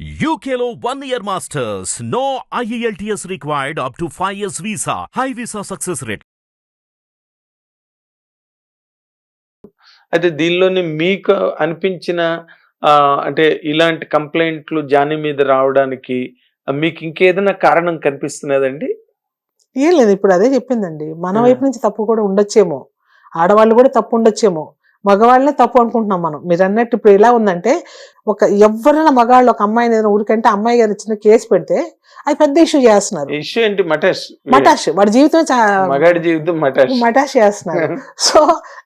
One year masters. No E IELTS required up to 5 years visa. High visa success rate. అయితే దీనిలోని మీకు అనిపించిన అంటే ఇలాంటి కంప్లైంట్లు జానీ మీద రావడానికి మీకు ఇంకేదైనా కారణం కనిపిస్తున్నదండి ఏం లేదు ఇప్పుడు అదే చెప్పిందండి మన. వైపు నుంచి తప్పు కూడా ఉండొచ్చేమో ఆడవాళ్ళు కూడా తప్పు ఉండొచ్చేమో మగవాళ్ళనే తప్పు అనుకుంటున్నాం మనం. మీరు అన్నట్టు ఇప్పుడు ఎలా ఉందంటే ఒక ఎవరైనా మగాళ్ళు ఒక అమ్మాయిని ఏదైనా ఊరికంటే అమ్మాయి గారు చిన్న కేసు పెడితే అది పెద్ద ఇష్యూ చేస్తున్నారు. ఇష్యూ ఏంటి? మటాష్. మటాష్. వాడి జీవితం మగాడి జీవితం మటాష్. మటాష్ చేస్తున్నారు. సో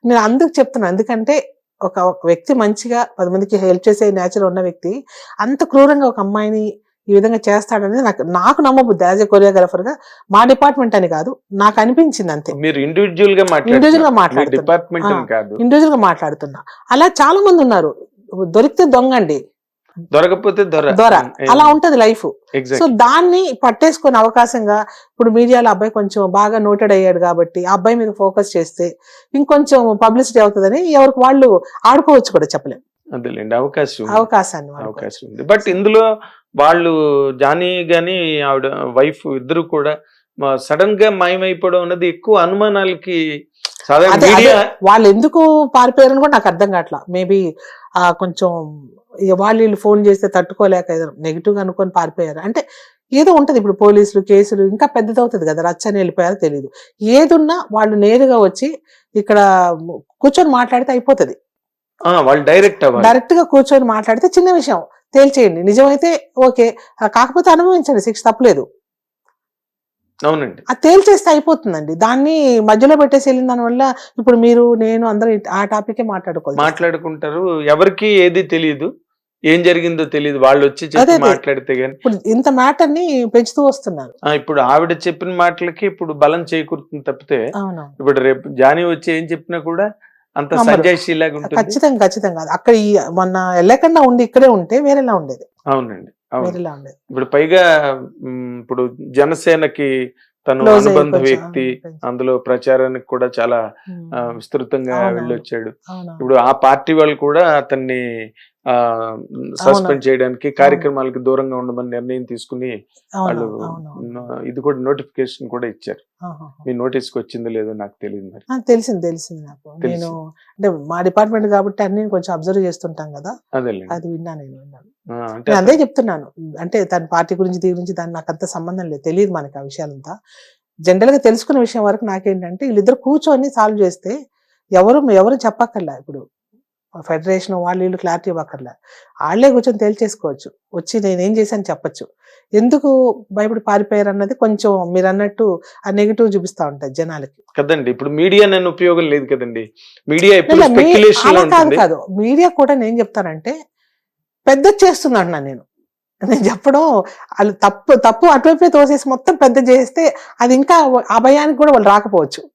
నేను అందుకు చెప్తున్నాను ఎందుకంటే ఒక ఒక వ్యక్తి మంచిగా పది మందికి హెల్ప్ చేసే నేచర్ ఉన్న వ్యక్తి అంత క్రూరంగా ఒక అమ్మాయిని ఈ విధంగా చేస్తాడనేది నాకు నాకు నమ్మబుద్ధి. యాజ్ ఎ కొరియోగ్రాఫర్గా మా డిపార్ట్మెంట్ అని కాదు నాకు అనిపించింది అంతే. మీరు ఇండివిజువల్గా Individual గా మాట్లాడుతున్నా. ఇండివిజువల్గా మాట్లాడుతున్నా. అలా చాలా మంది ఉన్నారు. దొరికితే దొంగ అండి దొరకపోతే దొర. దొర. అలా ఉంటది లైఫ్. సో దాన్ని పట్టేసుకునే అవకాశంగా ఇప్పుడు మీడియాలో అబ్బాయి కొంచెం బాగా నోటెడ్ అయ్యాడు కాబట్టి ఆ అబ్బాయి మీద ఫోకస్ చేస్తే ఇంకొంచెం పబ్లిసిటీ అవుతుందని ఎవరికి వాళ్ళు ఆడుకోవచ్చు కూడా చెప్పలేం. అదేలేండి అవకాశం. అవకాశాన్ని. అవకాశం ఉంది. బట్ ఇందులో వాళ్ళు జానీ గాని ఆవిడ వైఫ్ ఇద్దరు కూడా సడన్గా మాయమైపోవడం అన్నది ఎక్కువ అనుమానాలకి వాళ్ళు ఎందుకు పారిపోయారని కూడా నాకు అర్థం కావట్లా. మేబీ ఆ కొంచెం వాళ్ళు ఫోన్ చేస్తే తట్టుకోలేక నెగిటివ్గా అనుకొని పారిపోయారు. అంటే ఏదో ఉంటది ఇప్పుడు పోలీసులు కేసులు ఇంకా పెద్దదవుతుంది కదా రచ్చని వెళ్ళిపోయారో తెలియదు ఏదున్నా వాళ్ళు నేరుగా వచ్చి ఇక్కడ కూర్చొని మాట్లాడితే అయిపోతది. ఆ, వాళ్ళు డైరెక్ట్ డైరెక్ట్గా కూర్చొని మాట్లాడితే చిన్న విషయం. తేల్చేయండి. నిజమైతే ఓకే. కాకపోతే అనుభవించండి. శిక్ష తప్పలేదు. అవునండి. అది తేల్చేస్తే అయిపోతుందండి. దాన్ని మధ్యలో పెట్టేసి వెళ్ళిన దాని వల్ల ఇప్పుడు మీరు నేను అందరూ ఆ టాపికే మాట్లాడుకోవాలి. మాట్లాడుకుంటారు. ఎవరికి ఏది తెలియదు. ఏం జరిగిందో తెలియదు. వాళ్ళు వచ్చి చెప్పి. మాట్లాడితే గాని. ఇప్పుడు ఇంత మ్యాటర్ని పెంచుతూ వస్తున్నారు. ఇప్పుడు ఆవిడ చెప్పిన మాటలకి ఇప్పుడు బలం చేకూరుతుంది తప్పితే అవును ఇప్పుడు రేపు జానీ వచ్చి ఏం చెప్పినా కూడా అంత నమ్మరు. సంజయశీలాగా ఉంటుంది ఖచ్చితంగా ఖచ్చితంగా అక్కడ ఈ మొన్న వెళ్ళకుండా ఉండి ఇక్కడే ఉంటే వేరేలా ఉండేది అవునండి అవును వేరేలా ఉండేది ఇప్పుడు పైగా ఇప్పుడు జనసేనకి తను అనుబంధ వ్యక్తి. అందులో ప్రచారానికి కూడా చాలా విస్తృతంగా. వెళ్ళొచ్చాడు. ఇప్పుడు ఆ పార్టీ వాళ్ళు కూడా అతన్ని సస్పెండ్ చేయడానికి కార్యక్రమాలకు దూరంగా ఉండమని నిర్ణయం తీసుకుని వాళ్ళు ఇది కూడా నోటిఫికేషన్ కూడా ఇచ్చారు. మీ నోటీస్కి వచ్చిందో లేదో నాకు తెలియదు మరి. తెలిసింది తెలిసింది నాకు. నేను అంటే మా డిపార్ట్మెంట్ కాబట్టి అన్ని కొంచెం అబ్జర్వ్ చేస్తుంటాం కదా. అది విన్నా నేను విన్నాను అదే చెప్తున్నాను. అంటే తన పార్టీ గురించి దీని గురించి దాని నాకు అంత సంబంధం లేదు. తెలియదు మనకి ఆ విషయాలంతా. జనరల్గా తెలుసుకున్న విషయం వరకు నాకేంటంటే వీళ్ళిద్దరు కూర్చొని సాల్వ్ చేస్తే ఎవరు ఎవరు చెప్పక్కర్లా ఇప్పుడు. ఫెడరేషన్ వాళ్ళు వీళ్ళు క్లారిటీ ఇవ్వక్కర్లా. వాళ్ళే కూర్చొని తేల్చేసుకోవచ్చు. వచ్చి నేనేం చేశాను చెప్పొచ్చు. ఎందుకు భయపడి పారిపోయారు అన్నది కొంచెం మీరు అన్నట్టు ఆ నెగిటివ్ చూపిస్తా ఉంటాయి జనాలకి. కదండి ఇప్పుడు మీడియా నన్ను ఉపయోగం లేదు కదండి. మీడియా కాదు కాదు. మీడియా కూడా నేను చెప్తానంటే పెద్ద చేస్తుంది అంటున్నాను నేను. నేను చెప్పడం వాళ్ళు తప్పు తప్పు అటువైపే తోసేసి మొత్తం పెద్ద చేస్తే అది ఇంకా ఆ భయానికి కూడా వాళ్ళు రాకపోవచ్చు.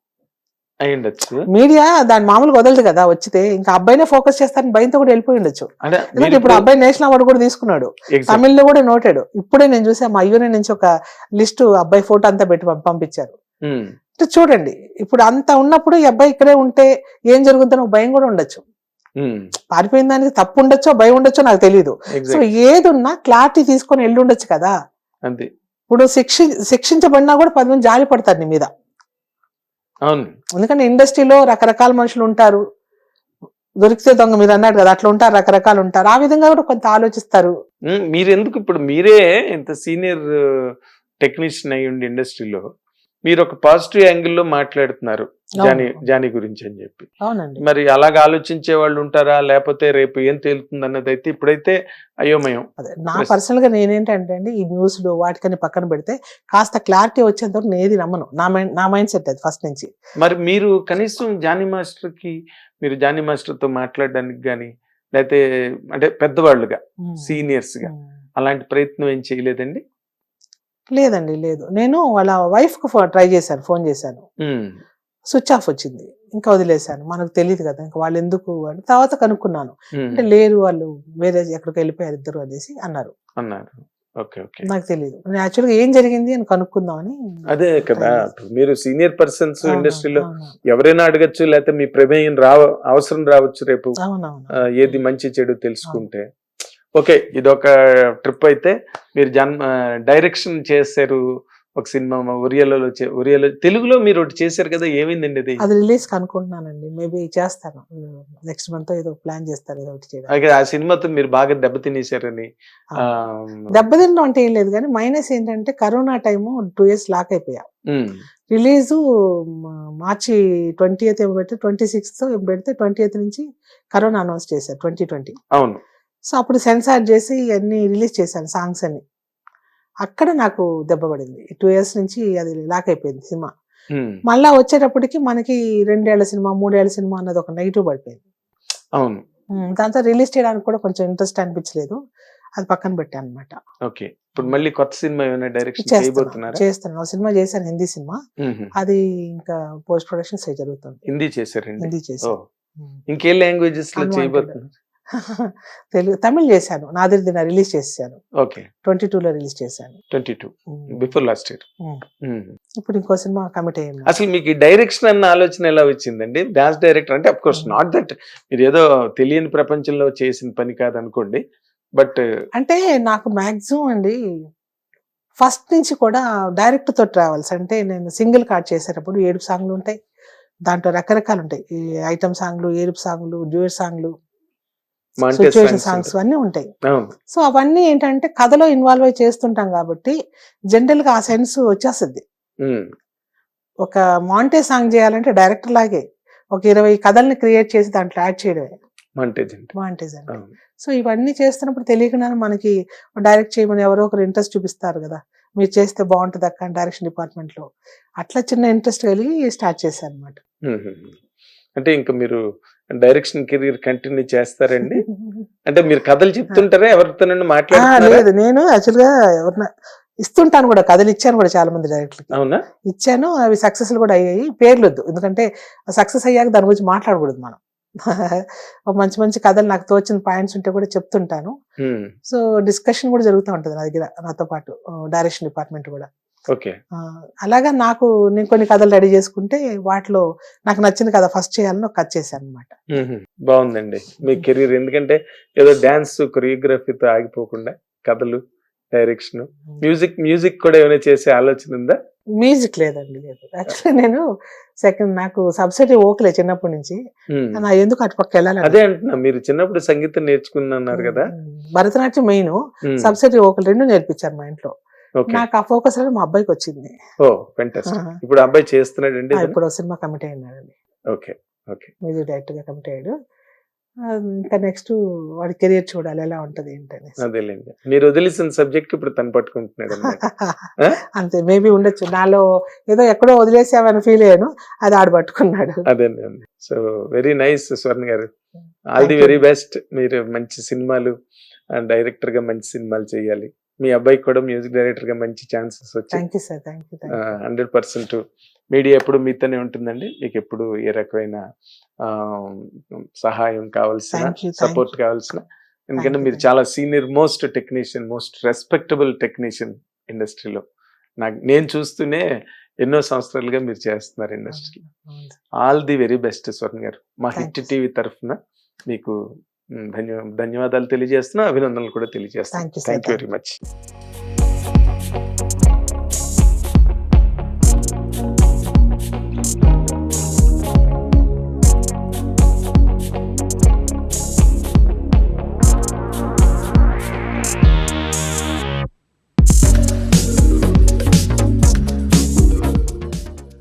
అయి ఉండొచ్చు మీడియా దాని మామూలుగా వదలదు కదా వచ్చితే ఇంకా అబ్బాయినే ఫోకస్ చేస్తారని భయంతో కూడా వెళ్ళిపోయి ఉండొచ్చు. అంటే ఇప్పుడు అబ్బాయి నేషనల్ అవార్డు కూడా తీసుకున్నాడు. తమిళ్ళో కూడా నోటాడు ఇప్పుడే నేను చూసా మా అయ్యూనే నుంచి ఒక లిస్ట్ అబ్బాయి ఫోటో అంతా పెట్టి పంప- పంపించారు. అంటే చూడండి. ఇప్పుడు అంత ఉన్నప్పుడు ఈ అబ్బాయి ఇక్కడే ఉంటే ఏం జరుగుతుందో భయం కూడా ఉండొచ్చు. పారిపోయిన దానికి తప్పు ఉండొచ్చో భయం ఉండొచ్చో నాకు తెలియదు సో. ఏదున్నా క్లారిటీ తీసుకొని వెళ్ళి ఉండొచ్చు కదా. అంతే. ఇప్పుడు శిక్షి శిక్షించబడినా కూడా పది మంది జాలి పడతారు నీ మీద. అవును. ఎందుకంటే ఇండస్ట్రీలో రకరకాల మనుషులు ఉంటారు. దొరికితే దొంగ మీరు అన్నాడు కదా అట్లా ఉంటారు రకరకాలు ఉంటారు. ఆ విధంగా కూడా కొంత ఆలోచిస్తారు. ఉమ్, మీరెందుకు ఇప్పుడు మీరే ఇంత సీనియర్ టెక్నీషియన్ అయ్యి ఉండి ఇండస్ట్రీలో? మీరు ఒక పాజిటివ్ యాంగిల్లో మాట్లాడుతున్నారు జానీ. జానీ గురించి అని చెప్పి. అవునండి. మరి అలాగ ఆలోచించే వాళ్ళు ఉంటారా? లేకపోతే రేపు ఏం తేలుతుంది అన్నది అయితే ఇప్పుడైతే అయోమయం. అదే నా. పర్సనల్గా నేనేంటంటే అండి ఈ న్యూస్లు వాటికని పక్కన పెడితే కాస్త క్లారిటీ వచ్చేంత ఏది నమ్మను. నా మైండ్ నా మైండ్ సెట్ అది ఫస్ట్ నుంచి. మరి మీరు కనీసం జానీ మాస్టర్కి మీరు జానీ మాస్టర్తో మాట్లాడడానికి కానీ లేకపోతే అంటే పెద్దవాళ్ళుగా సీనియర్స్గా. అలాంటి ప్రయత్నం ఏం చేయలేదండి? లేదండి లేదు. నేను వాళ్ళ వైఫ్కు ట్రై చేశాను ఫోన్ చేశాను. స్విచ్ ఆఫ్ వచ్చింది. ఇంకా వదిలేశాను. మనకు తెలియదు కదా ఇంకా వాళ్ళు ఎందుకు అని. తర్వాత కనుక్కున్నాను. అంటే లేరు వాళ్ళు వేరే ఎక్కడికి వెళ్ళిపోయారు ఇద్దరు అనేసి అన్నారు. అన్నారు. Okay okay. నాకు తెలియదు యాక్చువల్గా ఏం జరిగింది అని కనుక్కుందామని అదే కదా మీరు సీనియర్ పర్సన్స్ ఇండస్ట్రీలో ఎవరైనా అడగచ్చు లేకపోతే మీ ప్రమేయం రావ అవసరం రావచ్చు రేపు. ఏది మంచి చెడు తెలుసుకుంటే. ఓకే ఇదొక ట్రిప్ అయితే మీరు జన్మ డైరెక్షన్ చేశారు ఒక సినిమా ఒరియాలలో చే- ఒరియాలో తెలుగులో మీరు ఒకటి చేశారు కదా ఏమైందండి అది? అది రిలీజ్ అనుకుంటున్నానండి మేబీ చేస్తాను నెక్స్ట్ మంత్ ఏదో ప్లాన్ చేస్తారు ఏదో ఒకటి చేయడం ఆ సినిమాతో మీరు బాగా దెబ్బతినేశారని ఆ, దెబ్బతిండం అంటే ఏం లేదు కానీ మైనస్ ఏంటంటే corona time two years lock అయిపోయా. రిలీజు మార్చి ట్వంటీ ఎయిత్ ఏమో పెడితే ట్వంటీ సిక్స్త్ పెడితే ట్వంటీ ఎయిత్ నుంచి కరోనా అనౌన్స్ చేశారు ట్వంటీ ట్వంటీ. అవును. సో అప్పుడు సెన్సార్ చేసి అన్ని రిలీజ్ చేశాను సాంగ్స్ అన్ని. అక్కడ నాకు దెబ్బ పడింది. టూ ఇయర్స్ నుంచి అది లాక్ అయిపోయింది సినిమా. మళ్ళా వచ్చేటప్పటికి మనకి రెండేళ్ళ సినిమా మూడేళ్ళ సినిమా అన్నది ఒక నెగిటివ్ పడిపోయింది. అవును. దాంతో రిలీజ్ చేయడానికి కూడా కొంచెం ఇంట్రెస్ట్ అనిపించలేదు. అది పక్కన పెట్టాను అనమాట ఓకే. ఇప్పుడు మళ్ళీ కొత్త సినిమా ఏమైనా డైరెక్షన్ చేయబోతున్నారా? చేస్తున్నాను. సినిమా చేశాను హిందీ సినిమా. అది ఇంకా పోస్ట్ ప్రొడక్షన్ జరుగుతుంది. హిందీ చేశారండి? హిందీ ఓ. చేశాను ఇంకే లాంగ్వేజెస్లో. చేయబోతున్నారు? తెలుగు తమిళ్ చేశాను. నాదిర్ దిన రిలీజ్ చేశాను. ఓకే. ట్వంటీ లో రిలీజ్ చేశాను. Twenty two. Before last year. ఇప్పుడు ఇంకో సినిమా కమిట్ అయ్యింది. అసలు మీకు డైరెక్షన్ అన్న ఆలోచన ఎలా వచ్చిందండి? డాన్స్ డైరెక్టర్ అంటే అఫ్ కోర్స్. నాట్ దట్ మీరు ఏదో తెలియని ప్రపంచంలో చేసిన పని కాదు అనుకోండి బట్ అంటే నాకు మాక్సిమం అండి ఫస్ట్ నుంచి కూడా డైరెక్ట్తో ట్రావెల్స్ అంటే నేను సింగిల్ కార్డ్ చేసేటప్పుడు ఏడుపు సాంగ్లు ఉంటాయి. దాంట్లో రకరకాలు ఉంటాయి. ఐటమ్ సాంగ్లు ఏడుపు సాంగ్లు డ్యూయట్ సాంగ్లు సిచ్యువేషన్ సాంగ్స్ అన్నీ ఉంటాయి. సో అవన్నీ ఏంటంటే కథలో ఇన్వాల్వ్ అయి చేస్తుంటాం కాబట్టి జనరల్గా ఆ సెన్స్ వచ్చేస్తుంది. ఒక మాంటే సాంగ్ చేయాలంటే డైరెక్టర్ లాగే ఒక ఇరవై కథల్ని క్రియేట్ చేసి దాంట్లో యాడ్ చేయడమే. మంటేజ్ అంటే. సో ఇవన్నీ చేస్తున్నప్పుడు తెలియకుండానే మనకి డైరెక్ట్ చేయమని ఎవరో ఒకరు ఇంట్రెస్ట్ చూపిస్తారు కదా. మీరు చేస్తే బాగుంటుంది అక్క డైరెక్షన్ డిపార్ట్మెంట్లో. అట్లా చిన్న ఇంట్రెస్ట్ కలిగి స్టార్ట్ చేశాను అనమాట. అంటే ఇంకా మీరు డైరెక్షన్ కెరీర్ కంటిన్యూ చేస్తారండి. అంటే మీరు కథలు చెప్తుంటారా? ఎవరితో మాట్లాడుతున్నారా? లేదు. నేను యాక్చువల్గా ఎవరన్నా ఇస్తుంటాను కూడా. కథలు ఇచ్చాను కూడా చాలా మంది డైరెక్టర్కి అవునా? ఇచ్చాను. అవి సక్సెస్ కూడా అయ్యాయి. పేర్లు వద్దు ఎందుకంటే సక్సెస్ అయ్యాక దాని గురించి మాట్లాడకూడదు మనం. మంచి మంచి కథలు నాకు తోచిన పాయింట్స్ ఉంటే కూడా చెప్తుంటాను. సో డిస్కషన్ కూడా జరుగుతూ ఉంటుంది నా దగ్గర. నాతో పాటు డైరెక్షన్ డిపార్ట్మెంట్ కూడా. అలాగా నాకు నేను కొన్ని కథలు రెడీ చేసుకుంటే వాటిలో నాకు నచ్చిన కథ ఫస్ట్ చేయాలని ఒక కథ చేశాను అనమాట. బాగుందండి. మీ కెరీర్ ఎందుకంటే ఏదో డాన్స్ కొరియోగ్రఫీతో ఆగిపోకుండా కథలు డైరెక్షన్ మ్యూజిక్ మ్యూజిక్ కూడా ఏమైనా చేసే ఆలోచన ఉందా? మ్యూజిక్ లేదండి లేదు. యాక్చువల్లీ నేను సెకండ్ నాకు సబ్సిడీ ఓకలే చిన్నప్పటి నుంచి. నా ఎందుకు అటు పక్క వెళ్ళాలి అదే అంటున్నా మీరు చిన్నప్పుడు సంగీతం నేర్చుకున్నారు కదా? భరతనాట్యం మెయిన్. సబ్సిడీ ఓకలు రెండు నేర్పించారు మా ఇంట్లో. నాకు ఆ ఫోకస్ అనేది మా అబ్బాయికి వచ్చింది. ఓ ఫెంటాస్టిక్ ఇప్పుడు అబ్బాయి చేస్తున్నాడండి ఇప్పుడు cinema commit అయినాడండి. Okay okay. Music డైరెక్టర్గా కమిట్ అయ్యాడు. ఇంకా నెక్స్ట్ వాడి కెరియర్ చూడాలి ఎలా ఉంటది ఏంటని అదేలేండి. మీరు వదిలేసిన సబ్జెక్ట్ ఇప్పుడు తను పట్టుకుంటున్నాడు? అంతే మేబీ ఉండొచ్చు. నాలో ఏదో ఎక్కడో వదిలేసామని ఫీల్ అయ్యాను అది ఆడు పట్టుకున్నాడు. అదేనండి. So very nice Swarna garu. All the. Very best. మీరు మంచి సినిమాలు డైరెక్టర్గా మంచి సినిమాలు చేయాలి. మీ అబ్బాయికి కూడా మ్యూజిక్ డైరెక్టర్గా మంచి ఛాన్సెస్ వచ్చాయి. హండ్రెడ్ పర్సెంట్ మీడియా ఎప్పుడు మీతోనే ఉంటుందండి. మీకు ఎప్పుడు ఏ రకమైన సహాయం కావాల్సిన సపోర్ట్ కావాల్సిన ఎందుకంటే మీరు చాలా senior most technician most respectable technician ఇండస్ట్రీలో నాకు నేను చూస్తూనే ఎన్నో సంవత్సరాలుగా మీరు చేస్తున్నారు industry all the very best Swarna garu. మా హిట్ టీవీ తరఫున మీకు ధన్యవాదాలు తెలియజేస్తున్నా అభినందనలు కూడా sir. Thank you very much